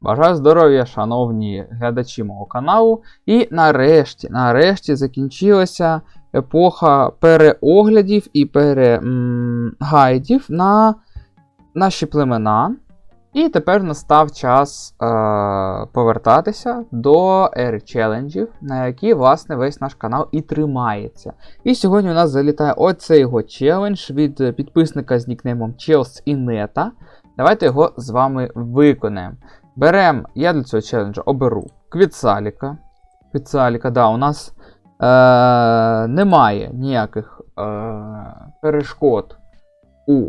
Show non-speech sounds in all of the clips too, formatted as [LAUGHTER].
Бажаю здоров'я, шановні глядачі мого каналу. І нарешті, нарешті закінчилася епоха переоглядів і перегайдів на наші племена. І тепер настав час е- повертатися до ери челенджів, на які, власне, весь наш канал і тримається. І сьогодні у нас залітає оцей його челендж від підписника з нікнеймом Челс і Нета. Давайте його з вами виконаємо. Берем, я для цього челенджу оберу Квіцаліка. Квіцаліка, да, у нас е- немає ніяких е- перешкод у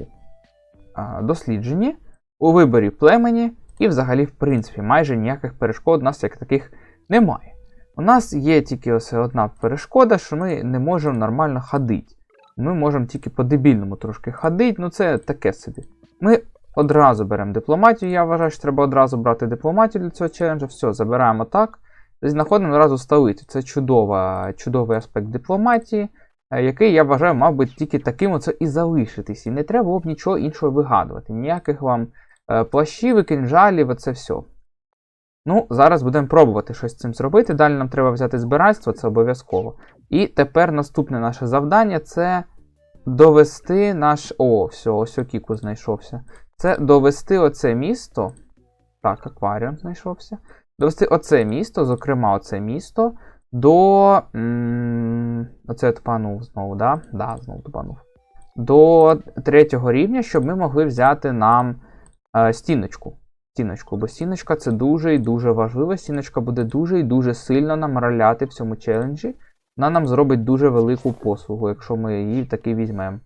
е- дослідженні, у виборі племені, і взагалі, в принципі, майже ніяких перешкод у нас як таких немає. У нас є тільки ось одна перешкода, що ми не можемо нормально ходити. Ми можемо тільки по-дебільному трошки ходити, ну це таке собі. Ми Одразу беремо дипломатію. Я вважаю, що треба одразу брати дипломатію для цього челенджу. Все, забираємо так. Знаходимо одразу столицю. Це чудова, чудовий аспект дипломатії, е, який, я вважаю, мав би тільки таким оце і залишитись. І не треба було б нічого іншого вигадувати. Ніяких вам е, плащів і кинжалів, оце все. Ну, зараз будемо пробувати щось з цим зробити. Далі нам треба взяти збиральство, це обов'язково. І тепер наступне наше завдання це довести наш. О, все, ось Окіку знайшовся. Це довести оце місто. Так, акваріум знайшовся. Довести оце місто, зокрема, оце місто до. М- оце тупанув знову, да? Да, знову тупанув. До третього рівня, щоб ми могли взяти нам е, стіночку. Стіночку, бо стіночка це дуже і дуже важливо. Стіночка буде дуже і дуже сильно нам роляти в цьому челенджі. Вона нам зробить дуже велику послугу, якщо ми її таки візьмемо.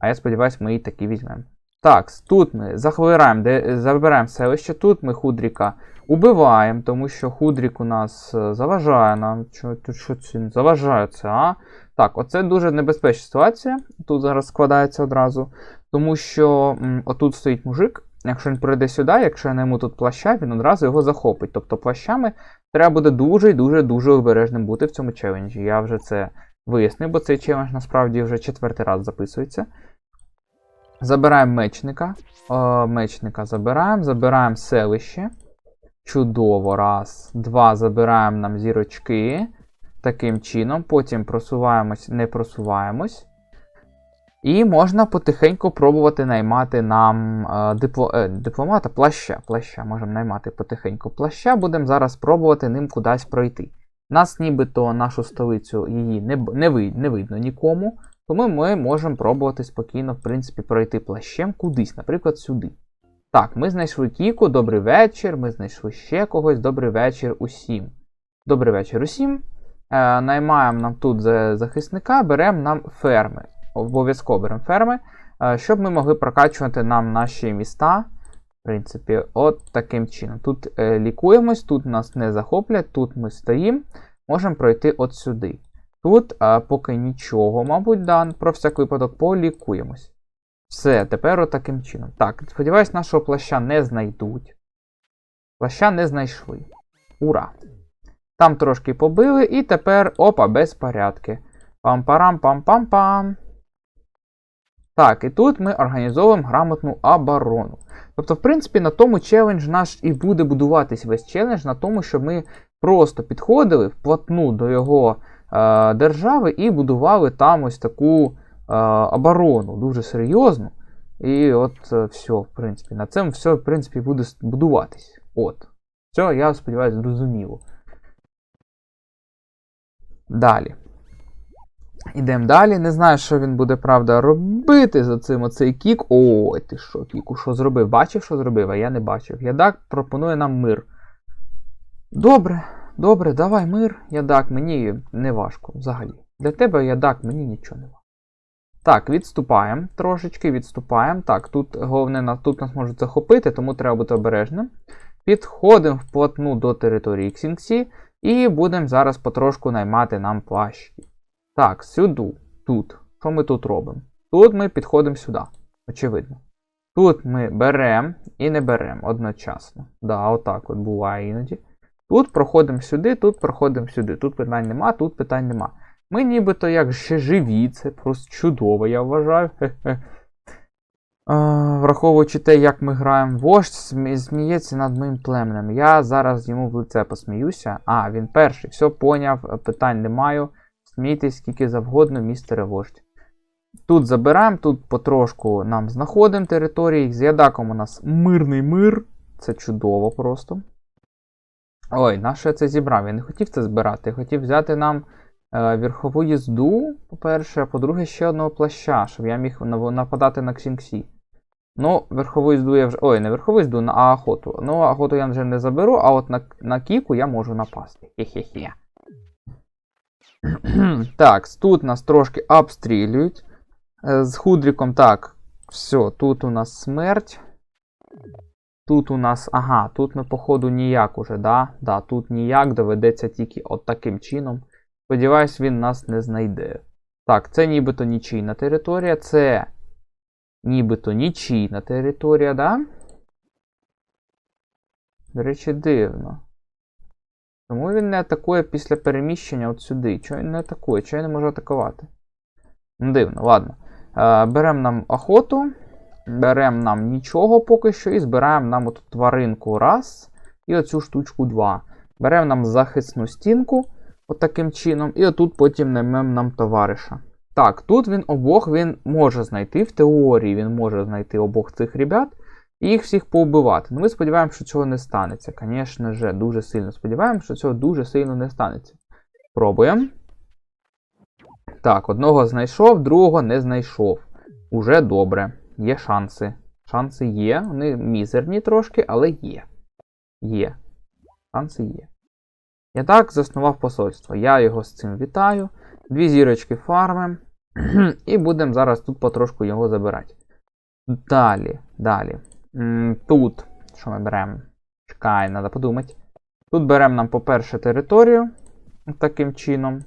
А я сподіваюся, ми її таки візьмемо. Так, тут ми захвираємо, де забираємо селище, тут ми Худріка убиваємо, тому що Худрік у нас е, заважає нам. Що, що це заважає це, а? Так, оце дуже небезпечна ситуація. Тут зараз складається одразу. Тому що м, отут стоїть мужик. Якщо він прийде сюди, якщо я не йому тут плаща, він одразу його захопить. Тобто плащами треба буде дуже і дуже дуже обережним бути в цьому челенджі. Я вже це вияснив, бо цей челендж насправді вже четвертий раз записується. Забираємо мечника. О, мечника забираємо. Забираємо селище. Чудово. Раз. Два. Забираємо нам зірочки. Таким чином. Потім просуваємось, не просуваємось. І можна потихеньку пробувати наймати нам е, дипло, е, дипломата плаща. Плаща. Можемо наймати потихеньку плаща. Будемо зараз пробувати ним кудись пройти. Нас нібито нашу столицю її не, не, не видно нікому. Тому ми можемо пробувати спокійно, в принципі, пройти плащем кудись, наприклад, сюди. Так, ми знайшли Кіку, добрий вечір. Ми знайшли ще когось, добрий вечір усім. Добрий вечір усім. Е, наймаємо нам тут захисника, беремо нам ферми. Обов'язково беремо ферми, е, щоб ми могли прокачувати нам наші міста. В принципі, от таким чином. Тут е, лікуємось, тут нас не захоплять, тут ми стоїмо. Можемо пройти от сюди. Тут а, поки нічого, мабуть, да, про всяк випадок полікуємось. Все, тепер отаким чином. Так, сподіваюсь, нашого плаща не знайдуть. Плаща не знайшли. Ура! Там трошки побили, і тепер опа, безпорядки. Пам-парам, пам-пам-пам. Так, і тут ми організовуємо грамотну оборону. Тобто, в принципі, на тому челендж наш і буде будуватись весь челендж, на тому, щоб ми просто підходили вплотну до його держави і будували там ось таку е, оборону дуже серйозну. І от е, все, в принципі, на цьому все, в принципі, буде будуватись. От. Все, я сподіваюся, зрозуміло. Далі. Ідемо далі. Не знаю, що він буде, правда, робити за цим оцей кік. Ой, ти що, Кіку, що зробив? Бачив, що зробив, а я не бачив. Ядак пропонує нам мир. Добре, добре, давай мир, ядак, мені не важко взагалі. Для тебе, ядак, мені нічого не важко. Так, відступаємо трошечки, відступаємо. Так, тут головне, тут нас можуть захопити, тому треба бути обережним. Підходимо вплотну до території Ксінксі і будемо зараз потрошку наймати нам плащі. Так, сюди, тут. Що ми тут робимо? Тут ми підходимо сюди, очевидно. Тут ми беремо і не беремо одночасно. Да, отак от буває іноді. Тут проходимо сюди, тут проходимо сюди. Тут питань нема, тут питань нема. Ми нібито як ще живі, це просто чудово, я вважаю. Враховуючи те, як ми граємо, вождь сміється над моїм племенем. Я зараз йому в лице посміюся. А, він перший. Все поняв, питань не маю. Смійтесь скільки завгодно, містере вождь. Тут забираємо, тут потрошку нам знаходимо території. З ядаком у нас мирний мир. Це чудово просто. Ой, на що я це зібрав? Я не хотів це збирати. Я хотів взяти нам е, верхову їзду, по-перше, а по-друге, ще одного плаща, щоб я міг нападати на Ксінксі. Ну, верхову їзду я вже. Ой, не верхову їзду, а охоту. Ну, охоту я вже не заберу, а от на, на кіку я можу напасти. Хе-хе-хе. [CLEARS THROAT] так, тут нас трошки обстрілюють. Е, З худриком так. Все, тут у нас смерть. Тут у нас. Ага, тут ми, походу, ніяк уже, да? Да, тут ніяк доведеться тільки от таким чином. Сподіваюсь, він нас не знайде. Так, це нібито нічийна територія, це нібито нічийна територія, да? До речі, дивно. Чому він не атакує після переміщення от сюди? Чого він не атакує? Чого я не можу атакувати? Ну, дивно, ладно. Е, беремо нам охоту, беремо нам нічого поки що і збираємо нам оту тваринку раз. І оцю штучку два. Беремо нам захисну стінку, от чином, і отут потім наймемо нам товариша. Так, тут він обох він може знайти, в теорії він може знайти обох цих ребят і їх всіх поубивати. Ну, ми сподіваємося, що цього не станеться. Звісно ж, дуже сильно сподіваємося, що цього дуже сильно не станеться. Пробуємо. Так, одного знайшов, другого не знайшов. Уже добре. Є шанси. Шанси є. Вони мізерні трошки, але є. Є. Шанси є. Я так заснував посольство. Я його з цим вітаю. Дві зірочки фармим. [CLEARS THROAT] І будемо зараз тут потрошку його забирати. Далі, далі. Тут, що ми беремо? Чекай, треба подумати. Тут беремо нам, по-перше, територію. Таким чином.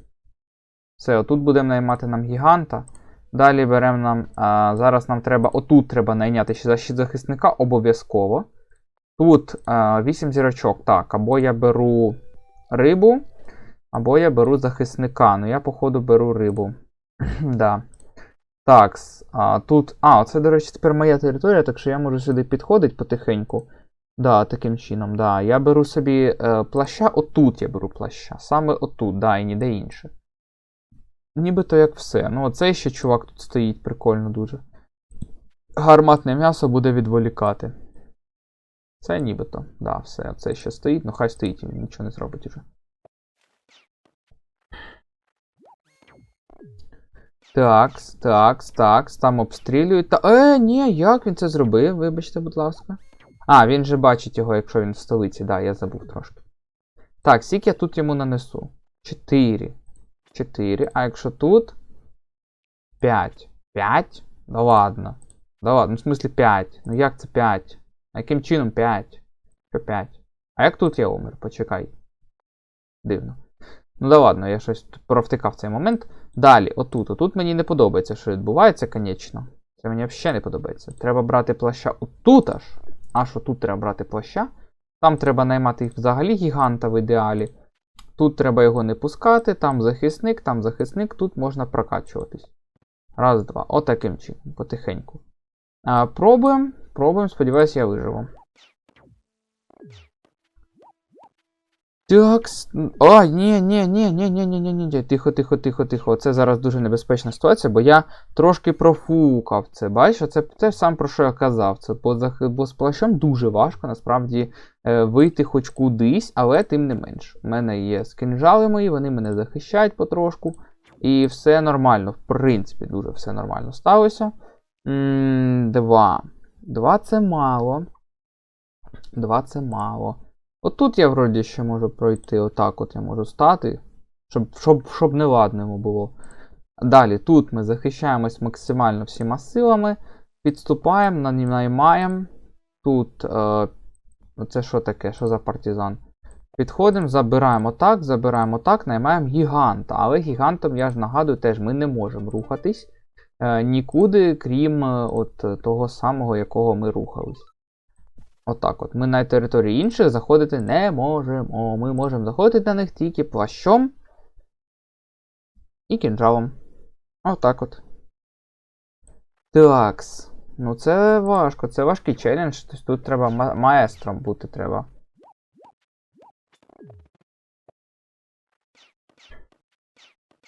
Все, отут будемо наймати нам гіганта. Далі беремо нам. А, зараз нам треба. Отут треба найняти ще защит захисника обов'язково. Тут а, 8 зірочок. Так, або я беру рибу, або я беру захисника. Ну, я, походу, беру рибу. [CLEARS THROAT] да. Так, а, тут. А, це, до речі, тепер моя територія, так що я можу сюди підходити потихеньку. Да, таким чином, да. Я беру собі е, плаща, отут я беру плаща. Саме отут, да, і ніде інше. Нібито як все. Ну, оцей ще чувак тут стоїть, прикольно дуже. Гарматне м'ясо буде відволікати. Це нібито. Да, все. Оце ще стоїть, ну хай стоїть, він нічого не зробить уже. Такс, такс, такс, там обстрілюють. Та. Е, ні, як він це зробив? Вибачте, будь ласка. А, він же бачить його, якщо він в столиці, да, я забув трошки. Так, скільки я тут йому нанесу? 4. 4. А якщо тут. 5. 5? Да ладно. Да ладно, ну в смислі 5. Ну як це 5? А яким чином 5? Що 5? А як тут я умер? Почекай. Дивно. Ну да ладно, я щось провтикав цей момент. Далі, отут. Отут мені не подобається, що відбувається, конечно. Це мені взагалі не подобається. Треба брати плаща отут аж. Аж отут треба брати плаща. Там треба наймати їх взагалі гіганта в ідеалі. Тут треба його не пускати, там захисник, там захисник, тут можна прокачуватись. Раз, два. Отаким чином, потихеньку. Пробуємо, пробуємо, сподіваюся, я виживу. Так. А, ні, ні, ні, ні, ні, ні, ні, ні. Тихо, тихо, тихо, тихо. Це зараз дуже небезпечна ситуація, бо я трошки профукав це. Бачиш, це те сам про що я казав. Це зах- бо з плащом дуже важко насправді е, вийти хоч кудись, але тим не менш. У мене є скінжали мої, вони мене захищають потрошку. І все нормально, в принципі, дуже все нормально сталося. М, Два. Два це мало. Два це мало. Отут я вроді ще можу пройти, отак от я можу стати, щоб, щоб, щоб не ладному було. Далі, тут ми захищаємось максимально всіма силами, підступаємо, на- наймаємо. Тут. Е, це що таке? Що за партизан? Підходимо, забираємо так, забираємо так, наймаємо гіганта. Але гігантом, я ж нагадую, теж ми не можемо рухатись е, нікуди, крім е, от того самого, якого ми рухались. Отак от. Ми на території інших заходити не можемо. Ми можемо заходити на них тільки плащом і кінжалом. Отак от. Такс. Ну це важко, це важкий челендж. Тобто тут треба ма- маестром бути треба.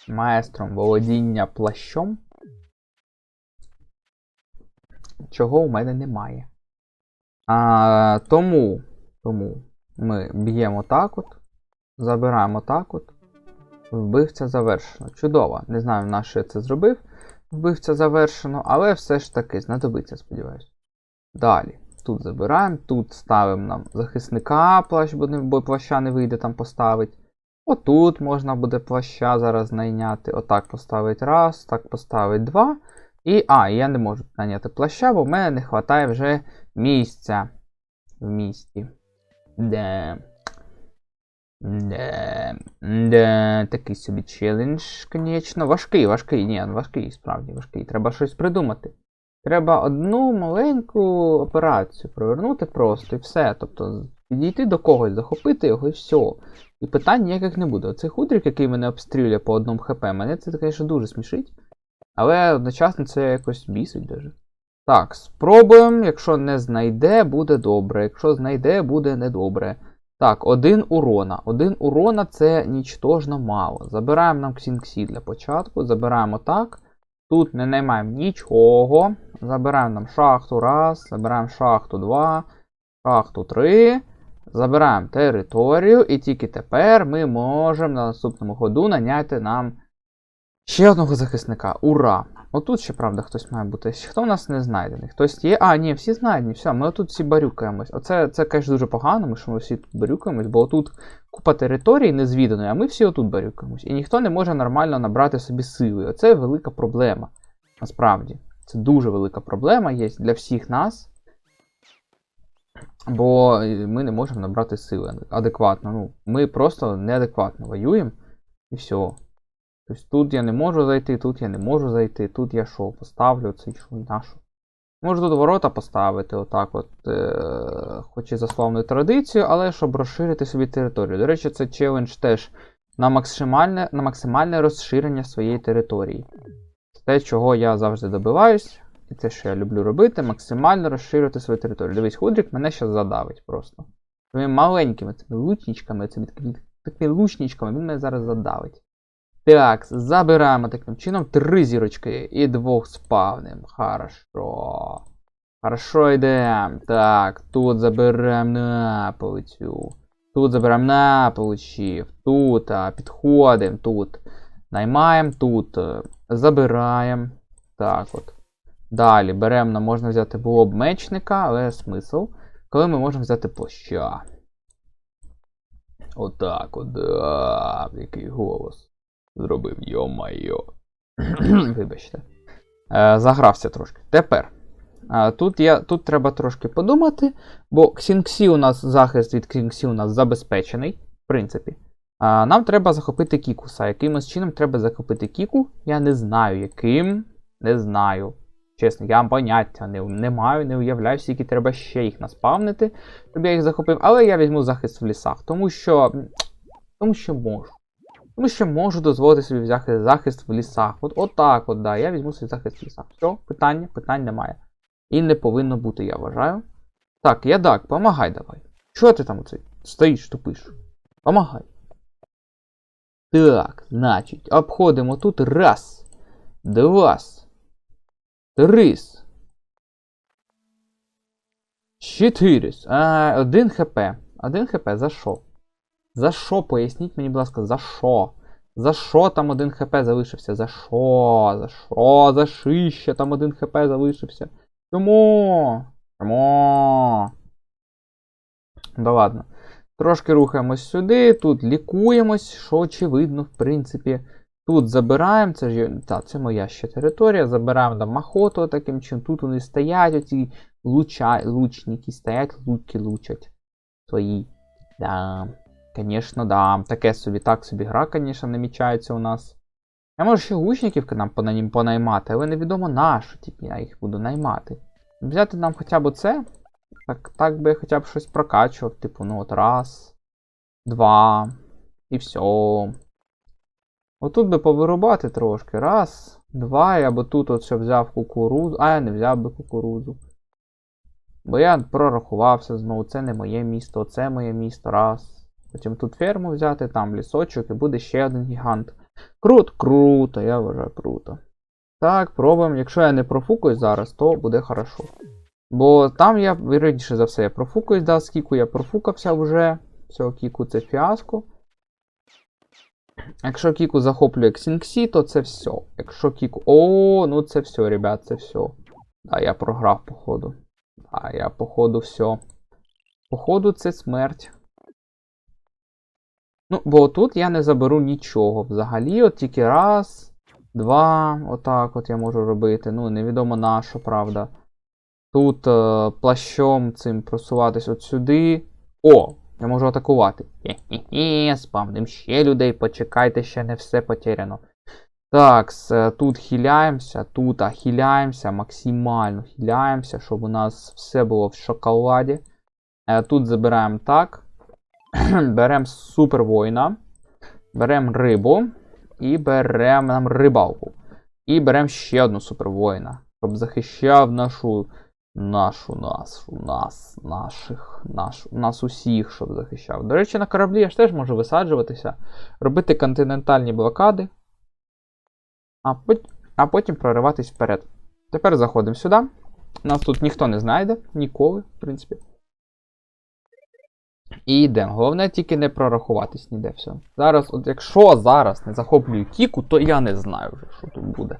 Маестром володіння плащом. Чого у мене немає. А, тому, тому ми б'ємо так от. Забираємо так от. Вбивця завершено. Чудово. Не знаю, на що я це зробив. Вбивця завершено, але все ж таки знадобиться, сподіваюся. Далі. Тут забираємо, тут ставимо нам захисника, плащ, бо, плаща не вийде там поставити. Отут можна буде плаща зараз найняти. Отак поставити раз, так поставити два. І. А, я не можу найняти плаща, бо в мене не вистачає вже місця в місті. Де. Де. Де. Такий собі челендж, звісно. Важкий, важкий, ні, важкий, справді важкий. Треба щось придумати. Треба одну маленьку операцію провернути просто і все. Тобто підійти до когось, захопити його і все. І питань ніяких не буде. Оцей худрик, який мене обстрілює по одному хп, мене це, звісно, дуже смішить. Але одночасно це якось бісить даже. Так, спробуємо. Якщо не знайде, буде добре. Якщо знайде, буде недобре. Так, один урона. Один урона це нічтожно мало. Забираємо нам ксінксі для початку. Забираємо так. Тут не наймаємо нічого. Забираємо нам шахту раз, забираємо шахту 2, шахту 3. Забираємо територію, і тільки тепер ми можемо на наступному ходу наняти нам ще одного захисника. Ура! Отут ще, правда, хтось має бути. Хто в нас не знайдений? Хтось є. А, ні, всі знайдені, все, ми отут всі барюкаємось. Оце, це, звісно, дуже погано, ми що ми всі тут барюкаємось, бо отут купа територій незвіданої, а ми всі отут барюкаємось. І ніхто не може нормально набрати собі сили. Оце велика проблема. Насправді. Це дуже велика проблема є для всіх нас. Бо е, ми не можемо набрати сили адекватно. Ну, ми просто неадекватно воюємо і все. Тобто тут я не можу зайти, тут я не можу зайти, тут я що, поставлю цей що нашу. Можу тут ворота поставити, отак от, е- хоч і за славною традицією, але щоб розширити собі територію. До речі, це челендж теж на максимальне, на максимальне розширення своєї території. Це те, чого я завжди добиваюсь, і те, що я люблю робити, максимально розширити свою територію. Дивись, худрик мене зараз задавить просто. Своїми маленькими цими лучничками, цими такими лучничками, він мене зараз задавить. Так, забираємо таким чином три зірочки і двох спавним. Хорошо. Хорошо йдемо. Так, тут заберемо на полицю. Тут заберемо на получив. Тут підходимо, тут. Наймаємо тут. е, Забираємо. Так от. Далі беремо, можна взяти було б мечника, але смисл. Коли ми можемо взяти плаща. Отак от, да, який голос зробив, йо-майо. [CLEARS THROAT] Вибачте. Е, загрався трошки. Тепер. Е, тут, я, тут треба трошки подумати, бо Ксінксі у нас захист від Ксінксі у нас забезпечений, в принципі. А, нам треба захопити Кікуса. Якимось чином треба захопити Кіку. Я не знаю, яким. Не знаю. Чесно, я поняття не, не маю, не уявляю, скільки треба ще їх наспавнити, щоб я їх захопив. Але я візьму захист в лісах, тому що. Тому що можу. Тому що можу дозволити собі взяти захист в лісах. От отак, от, да, я візьму собі захист в лісах. Все, питання, питань немає. І не повинно бути, я вважаю. Так, ядак, помагай давай. Чого ти там оцей стоїш, тупиш? Помагай. Так, значить, обходимо тут раз, два, три, чотири. Один хп. Один хп, за що? За що? Поясніть мені, будь ласка, за що? За що там один хп залишився? За що? За що? За шище там один хп залишився? Чому? Чому? Да ладно. Трошки рухаємось сюди, тут лікуємось, що очевидно, в принципі. Тут забираємо, це ж та, це моя ще територія, забираємо там махоту таким чином. Тут вони стоять, оці луча, лучники стоять, луки лучать свої. Да. Звісно, да. Таке собі, так собі гра, звісно, намічається у нас. Я можу ще лучників нам понаймати, але невідомо на що тільки я їх буду наймати. Взяти нам хоча б це. Так, так би я хоча б щось прокачував, типу, ну от раз, два, і все. Отут би повирубати трошки. Раз, Два, я би тут от ще взяв кукурудзу. А, я не взяв би кукурудзу. Бо я прорахувався знову, це не моє місто, це моє місто, раз. Потім тут ферму взяти, там лісочок і буде ще один гігант. Круто, круто, я вважаю круто. Так, пробуємо. Якщо я не профукаюсь зараз, то буде хорошо. Бо там я, вірніше за все, я профукаюсь, да, з Кіку я профукався вже. Все, Кіку це фіаско. Якщо Кіку захоплює Ксінксі, то це все. Якщо Кіку. О, ну це все, ребят, це все. Да, я програв, походу. А я, походу, все. Походу, це смерть. Ну, бо тут я не заберу нічого. Взагалі, от тільки раз, два, отак от я можу робити. Ну, невідомо на що, правда. Тут е, плащом цим просуватись от сюди. О! Я можу атакувати. Хе-хе-хе, спавним ще людей, почекайте, ще не все потеряно. Так, тут хиляємося, тут хиляємося, максимально хиляємося, щоб у нас все було в шоколаді. Е, Тут забираємо так. [CLEARS THROAT] беремо супер воїна, беремо рибу і беремо нам рибалку. І беремо ще одну супер воїна, щоб захищав нашу. Нашу, нашу, нас, наших, наш, нас усіх, щоб захищав. До речі, на кораблі я ж теж можу висаджуватися, робити континентальні блокади, а, пот- а потім прориватись вперед. Тепер заходимо сюди. Нас тут ніхто не знайде, ніколи, в принципі. І йдемо. Головне тільки не прорахуватись ніде все. Зараз, от якщо зараз не захоплюю Кіку, то я не знаю вже, що тут буде.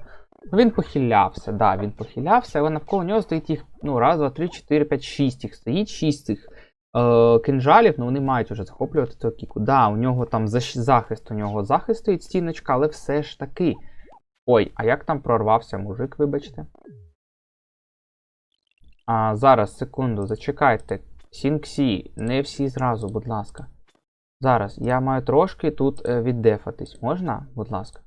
Ну, Він похилявся, да, він похилявся, але навколо нього стоїть їх, ну, раз, два, три, чотири, п'ять, шість їх стоїть, шість цих е, кинжалів, ну вони мають вже захоплювати цього кіку. Да, у нього там захист, у нього захист стоїть стіночка, але все ж таки. Ой, а як там прорвався мужик, вибачте? А, зараз, секунду, зачекайте. Сінксі, не всі зразу, будь ласка. Зараз, я маю трошки тут е, віддефатись. Можна, будь ласка?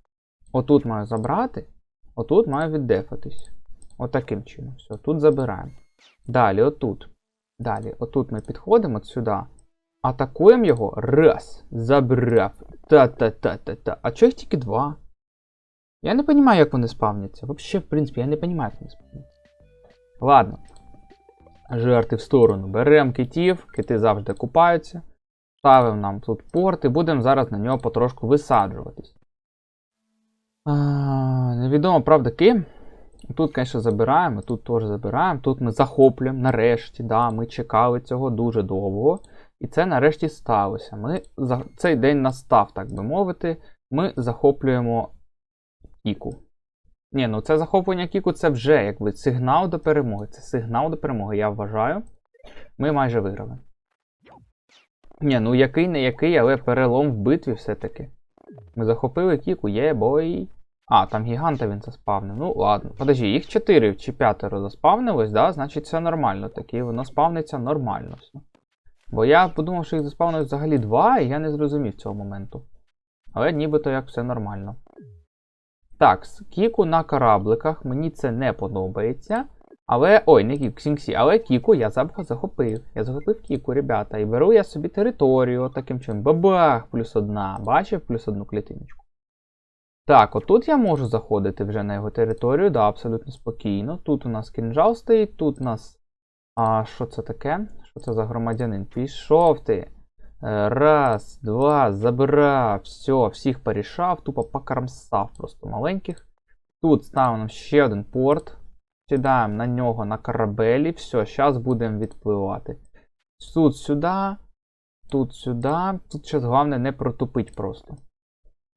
Отут маю забрати. Отут маю віддефатись. Отаким чином. Все, тут забираємо. Далі, отут. Далі, отут ми підходимо от сюди. Атакуємо його. Раз. Забрав. Та-та-та-та-та. А чого їх тільки два? Я не розумію, як вони спавняться. Взагалі, в принципі, я не розумію, як вони спавняться. Ладно. Жарти в сторону. Беремо китів, кити завжди купаються. Ставимо нам тут порт і будемо зараз на нього потрошку висаджуватись. А, невідомо, правда, ким. Тут, звісно, забираємо, тут теж забираємо. Тут ми захоплюємо нарешті. Да, Ми чекали цього дуже довго. І це нарешті сталося. Ми за... Цей день настав, так би мовити. Ми захоплюємо Кіку. Ні, ну це захоплення Кіку це вже якби сигнал до перемоги. Це сигнал до перемоги, я вважаю. Ми майже виграли. Ні, ну який не який, але перелом в битві все-таки. Ми захопили Кіку, є бой. А, там гіганта він заспавнив. Ну, ладно. Подожди, їх 4 чи 5 заспавнилось, да? Значить це нормально таки. Воно спавниться нормально все. Бо я подумав, що їх заспавнилось взагалі 2, і я не зрозумів цього моменту. Але нібито як все нормально. Так, Кіку на корабликах. Мені це не подобається. Але. Ой, не Кіку, Ксінксі, але Кіку я захопив. Я захопив Кіку, ребята. І беру я собі територію таким чином. Бабах! Плюс одна. Бачив плюс одну клітиночку. Так, отут я можу заходити вже на його територію, да, абсолютно спокійно. Тут у нас кінжал стоїть, тут у нас. А що це таке? Що це за громадянин? Пішов ти. Е, Раз, два, забирав, все, всіх порішав, тупо покармсав просто маленьких. Тут ставимо ще один порт. Сідаємо на нього на корабелі. Все, зараз будемо відпливати. Тут сюди, тут сюди. Тут зараз головне не протупить просто.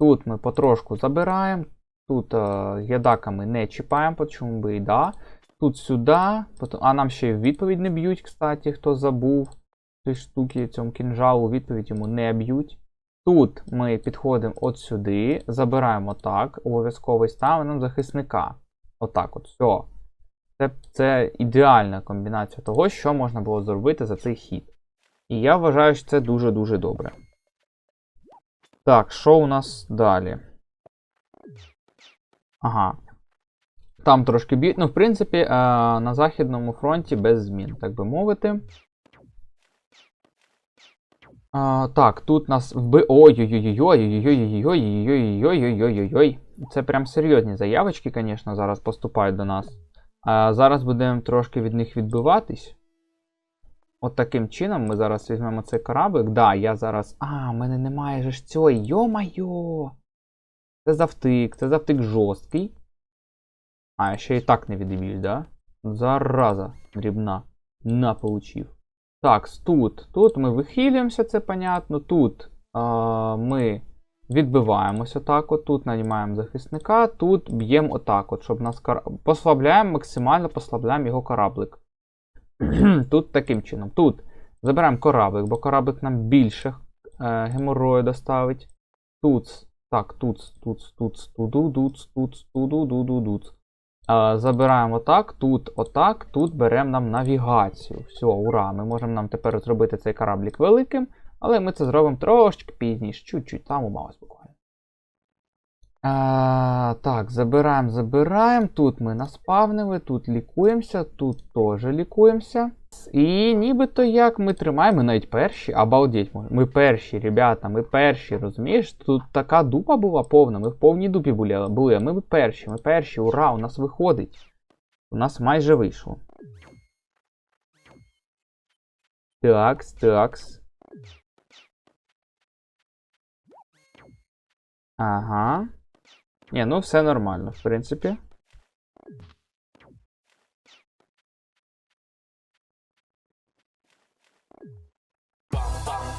Тут ми потрошку забираємо. Тут е, ядаками не чіпаємо, чому би і да. Тут сюди. А нам ще й відповідь не б'ють, кстати, хто забув. Ці штуки цьому кінжалу відповідь йому не б'ють. Тут ми підходимо от сюди, забираємо так, обов'язково і ставимо нам захисника. Отак от, все. Це, це ідеальна комбінація того, що можна було зробити за цей хід. І я вважаю, що це дуже-дуже добре. Так, що у нас далі? Ага. Там трошки б'ють. Ну, в принципі, е, на Західному фронті без змін, так би мовити. А, так, тут нас вби. Ой-ой-ой-ой-ой-ой-ой-ой-ой-ой-ой-ой-ой-ой-ой. це прям серйозні заявочки, звісно, зараз поступають до нас. А зараз будемо трошки від них відбиватись. От таким чином ми зараз візьмемо цей кораблик. Да, я зараз. А, в мене немає же ж цього. Йо-майо! Це завтик, це завтик жорсткий. А, ще і так не відб'ють, да? Зараза, дрібна. На, получив. Так, тут. Тут ми вихилюємося, це понятно. Тут а, ми відбиваємося отак от. Тут нанімаємо захисника, тут б'ємо отак от, щоб нас кара... послабляємо, максимально послабляємо його кораблик. тут таким чином. Тут забираємо кораблик, бо кораблик нам більше е, геморою доставить. Тут. Так, тут, тут, тут, туду, тут, тут, туду, дуду, тут. Е, Забираємо отак, тут, отак, тут беремо нам навігацію. Все, ура! Ми можемо нам тепер зробити цей кораблік великим, але ми це зробимо трошечки пізніше, чуть-чуть, там умалось буквально. А, так, забираємо, забираємо. Тут ми наспавнили, тут лікуємося, тут теж лікуємося. І нібито як ми тримаємо, ми навіть перші, обалдеть, ми- перші, ребята, ми перші, розумієш? Тут така дупа була повна, ми в повній дупі були, були ми перші, ми перші, ура, у нас виходить. У нас майже вийшло. Такс, такс. Ага. Ні, ну все нормально, в принципі. Bum, bum.